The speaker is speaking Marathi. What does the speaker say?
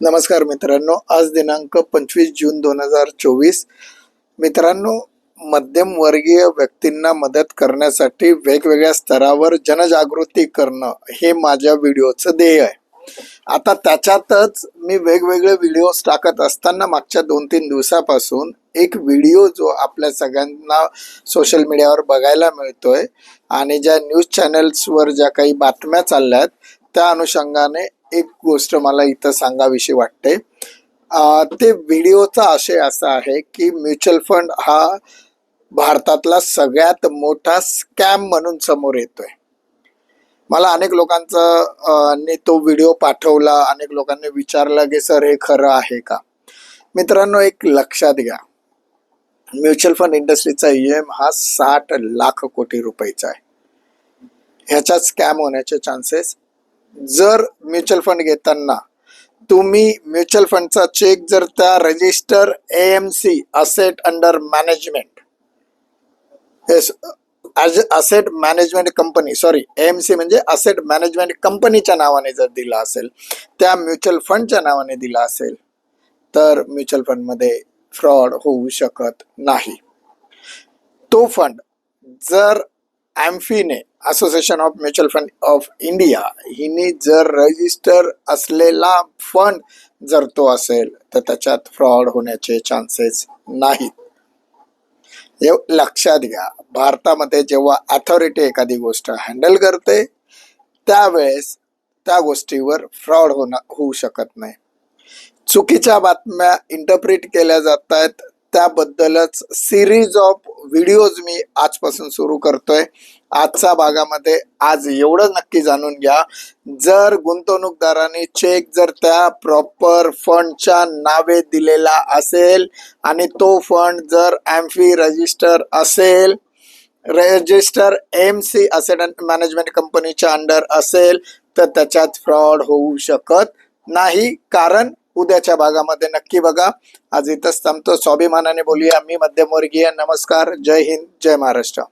नमस्कार मित्रांनो आज दिनांक पंचवीस जून दोन हजार चोवीस. मित्रांनो मध्यमवर्गीय व्यक्तींना मदत करण्यासाठी वेगवेगळ्या स्तरावर जनजागृती करणं हे माझ्या व्हिडिओचं ध्येय आहे. आता त्याच्यातच मी वेगवेगळे व्हिडिओज टाकत असताना मागच्या दोन तीन दिवसापासून एक व्हिडिओ जो आपल्या सगळ्यांना सोशल मीडियावर बघायला मिळतोय आणि ज्या न्यूज चॅनल्सवर ज्या काही बातम्या चालल्या आहेत त्या अनुषंगाने एक गोष्ट मला इथं सांगावीशी वाटते. ते व्हिडिओचा आशय असा आहे की म्युच्युअल फंड हा भारतातला सगळ्यात मोठा स्कॅम म्हणून समोर येतोय. मला अनेक लोकांचा ने तो व्हिडिओ पाठवला अनेक लोकांनी विचारलं की सर हे खरं आहे का? मित्रांनो एक लक्षात घ्या. म्युच्युअल फंड इंडस्ट्रीचा एम हा साठ लाख कोटी रुपयाचा आहे. ह्याच्यात स्कॅम होण्याचे चान्सेस जर म्युच्युअल फंड घेताना तुम्ही म्युच्युअल फंडचा चेक जर त्या register A M C asset under management asset management company sorry A M C asset management कंपनीच्या नावाने जर दिला असेल त्या म्युच्युअल फंडच्या नावाने दिला असेल तर म्युच्युअल फंडमध्ये फ्रॉड होऊ शकत नाही. तो फंड जर ॲम्फीने association of mutual fund of India हिने जर रजिस्टर असलेला फंड जर तो असेल तर त्याच्यात फ्रॉड होण्याचे चान्सेस नाहीत. हे लक्षात घ्या. भारतामध्ये जेव्हा अथॉरिटी एखादी गोष्ट हँडल करते त्यावेळेस त्या गोष्टीवर फ्रॉड होणं होऊ शकत नाही. चुकीच्या बातम्या इंटरप्रिट केल्या जात आहेत त्याबद्दलच सिरीज ऑफ व्हिडिओज मी आजपासून सुरू करतोय. आजच्या भागामध्ये आज एवढं नक्की जाणून घ्या. जर गुंतवणूकदारांनी चेक जर त्या प्रॉपर फंडच्या नावे दिलेला असेल आणि तो फंड जर एम्फी रजिस्टर असेल register A M C asset कंपनीच्या अंडर असेल तर त्याच्यात फ्रॉड होऊ शकत नाही. कारण उद्याच्या भागामध्ये नक्की बघा. आज इथंच थांबतो. स्वाभिमानाने बोलूया. मी मध्यमवर्गीय. नमस्कार. जय हिंद. जय महाराष्ट्र.